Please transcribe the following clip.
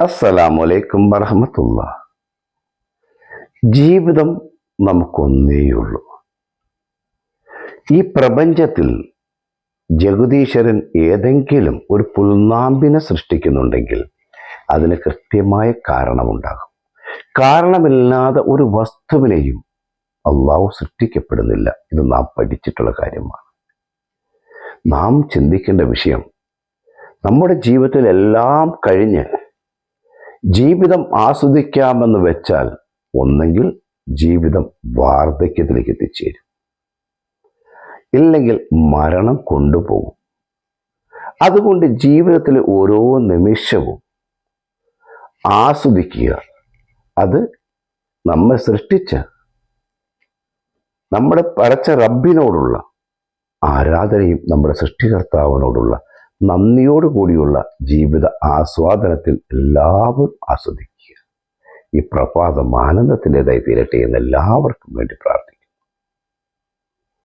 അസ്സലാമു അലൈക്കും വറഹമത്തുള്ള ജീവിതം നമുക്കൊന്നേയുള്ളൂ. ഈ പ്രപഞ്ചത്തിൽ ജഗദീശ്വരൻ ഏതെങ്കിലും ഒരു പുൽനാമ്പിനെ സൃഷ്ടിക്കുന്നുണ്ടെങ്കിൽ അതിന് കൃത്യമായ കാരണമുണ്ടാകും. കാരണമില്ലാതെ ഒരു വസ്തുവിനെയും അള്ളാഹു സൃഷ്ടിക്കപ്പെടുന്നില്ല. ഇത് നാം പഠിച്ചിട്ടുള്ള കാര്യമാണ്. നാം ചിന്തിക്കേണ്ട വിഷയം നമ്മുടെ ജീവിതത്തിൽ എല്ലാം കഴിഞ്ഞ് ജീവിതം ആസ്വദിക്കാമെന്ന് വെച്ചാൽ ഒന്നെങ്കിൽ ജീവിതം വാർദ്ധക്യത്തിലേക്ക് എത്തിച്ചേരും. ഇല്ലെങ്കിൽ മരണം കൊണ്ടുപോകും. അതുകൊണ്ട് ജീവിതത്തിലെ ഓരോ നിമിഷവും ആസ്വദിക്കുക. അത് നമ്മെ സൃഷ്ടിച്ച നമ്മുടെ പടച്ച റബ്ബിനോടുള്ള ആരാധനയും നമ്മുടെ സൃഷ്ടികർത്താവിനോടുള്ള നന്ദിയോടു കൂടിയുള്ള ജീവിത ആസ്വാദനത്തിൽ എല്ലാവരും ആസ്വദിക്കുക. ഈ പ്രഭാതം ആനന്ദത്തിന്റെതായി തീരട്ടെ എന്ന് എല്ലാവർക്കും വേണ്ടി പ്രാർത്ഥിക്കുന്നു.